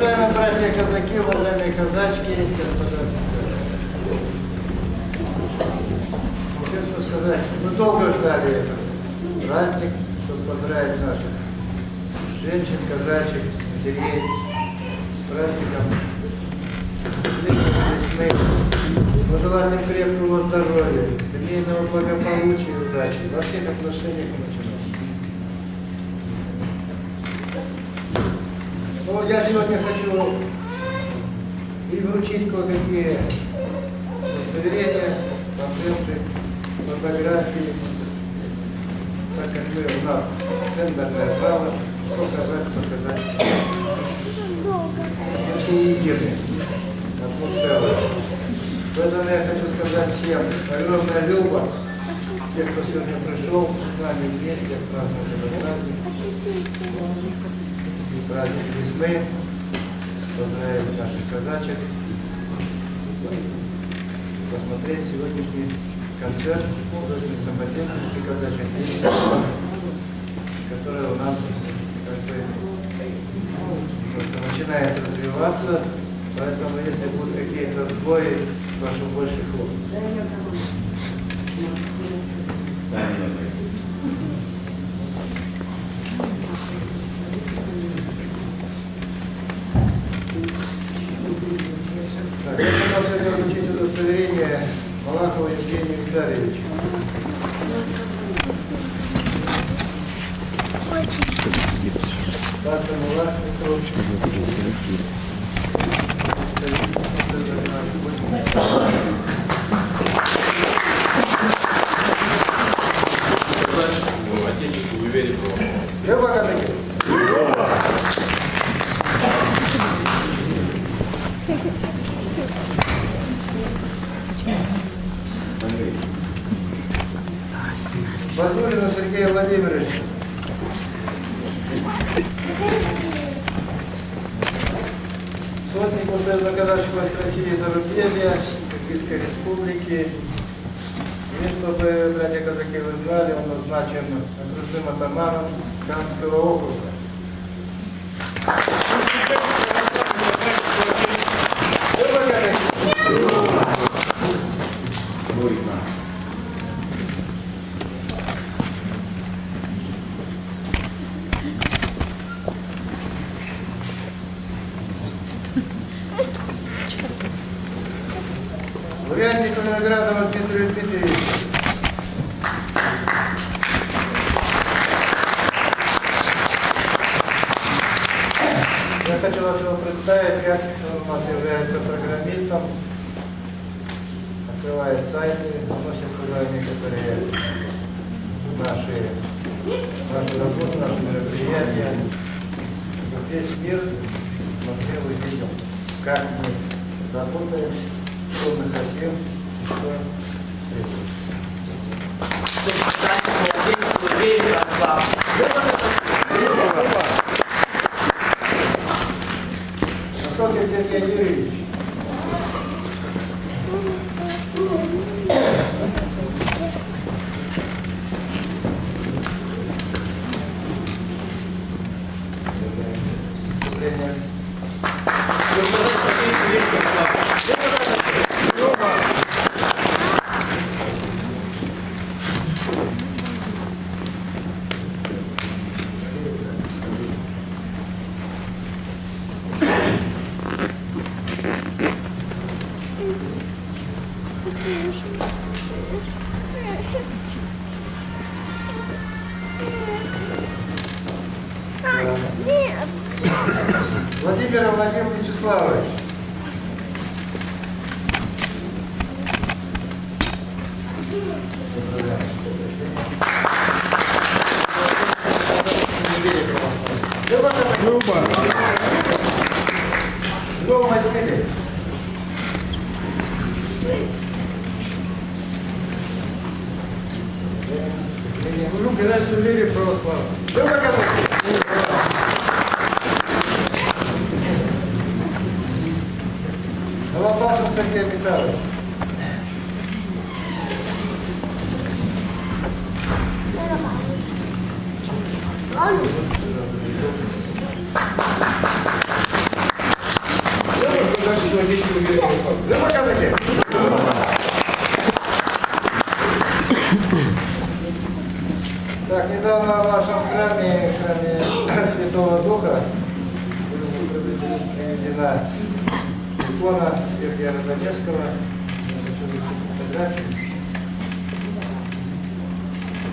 Уважаемые братья казаки, уважаемые казачки, господа Честно сказать, мы долго ждали этот праздник, чтобы поздравить наших женщин, казачек, матерей с праздником весны. Пожелать им крепкого здоровья, семейного благополучия и удачи во всех отношениях и. Ну, я сегодня хочу и вручить кое-какие удостоверения, памфлеты, фотографии, так как мы у нас тендерное право, показать, показать. Мы все едины, одно целое. Поэтому я хочу сказать всем огромная люба, те, кто сегодня пришел с нами вместе праздновать этот праздник праздник весны. Поздравляю наших казачек. Посмотреть сегодняшний концерт художественной самодеятельности казачьих песен, которая у нас как бы начинает развиваться. Поэтому если будут какие-то сбои, прошу больше хлопот. Базулину Сергею Владимировичу. Сотнику Союза казачьих войск России зарубежья, Киргизской республики. И чтобы, братья казаки, вы знали, он назначен окружным атаманом Канского округа. Хочу вас его представить, как он у нас является программистом, открывает сайты, заносит туда некоторые наши, нашу работу, наши мероприятия. И Весь мир смотрел и видел, как мы работаем, что мы хотим, что требуем. Отечеству и вере православию. Насколько Сергей Юрьевич? Владимир Владимир Вячеславович. Люба. Люба. Василий. Ну, конечно, в привезена икона Сергея Родоневского.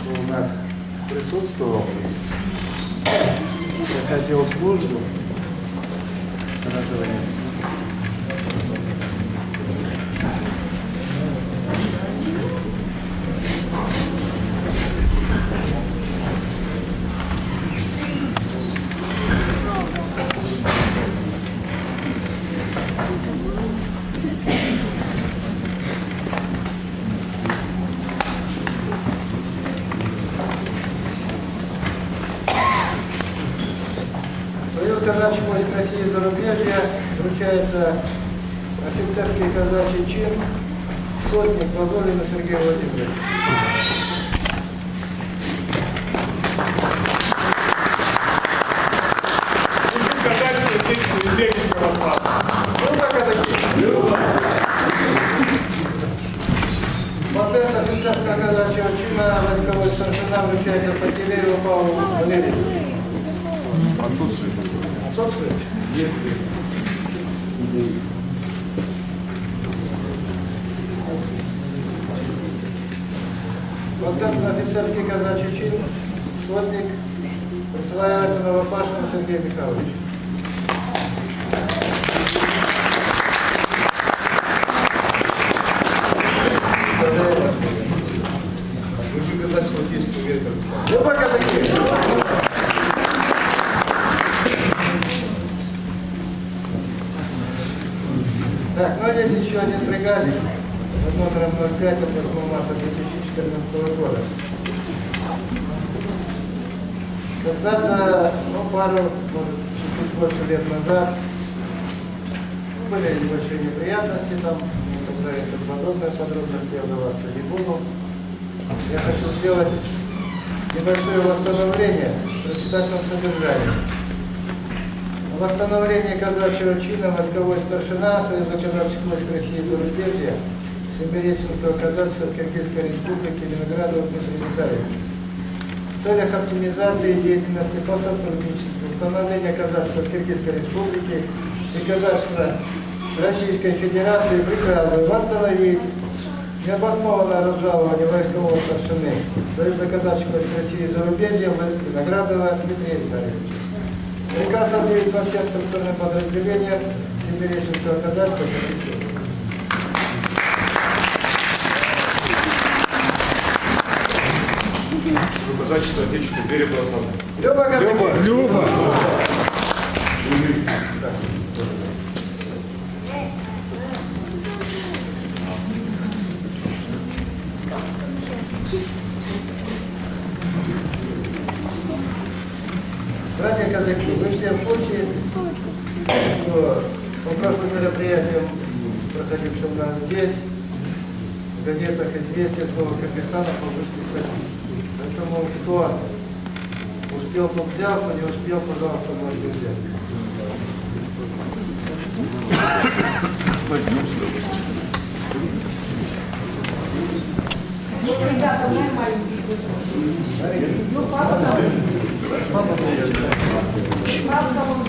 У нас присутствовал, проходил службу. Хорошо, вручается офицерский казачий чин сотник Лазолина Сергей Владимирович. Войсковой старшина вручается Пателееву Павлу Валерьевичу. Отсутствует. Патент на офицерский казачий чин сотник присваивается Новопашину Сергею Михайловичу. Так, ну здесь еще один бригадник под номером 05 от 8 марта 2014 года. Когда-то, ну, пару, может, чуть больше лет назад, ну, были небольшие неприятности там, когда это подробные подробности я вдаваться не буду. Я хочу сделать небольшое восстановление прочитательном содержании. Восстановление казачьего чина, войсковой старшина, Союза казачьих войск России и зарубежья, Семиреченского казачества Киргизской республике Ленинградова Дмитрия Витальевича. В целях оптимизации деятельности по сотрудничеству, установления казачества Киргизской республике и казачества Российской Федерации приказываю восстановить необоснованное разжалование войскового старшины Союза казачьих войск России и зарубежья Виноградова Дмитрия Витальевича. Приказ объявить по всем структурным подразделениям Сибиреченского Служу казачество отечества и вере православия. Люба казаки! Люба! Братья казаки, вы все в курсе, что по прошлым мероприятиям, проходившим нас здесь, в газетах «Известия» слово Кыргызстана повышли статьи. Поэтому кто успел, тот взял, кто не успел, пожалуйста, можете взять. Ну, ребята, маленькие. Ну, папа там. Папа там.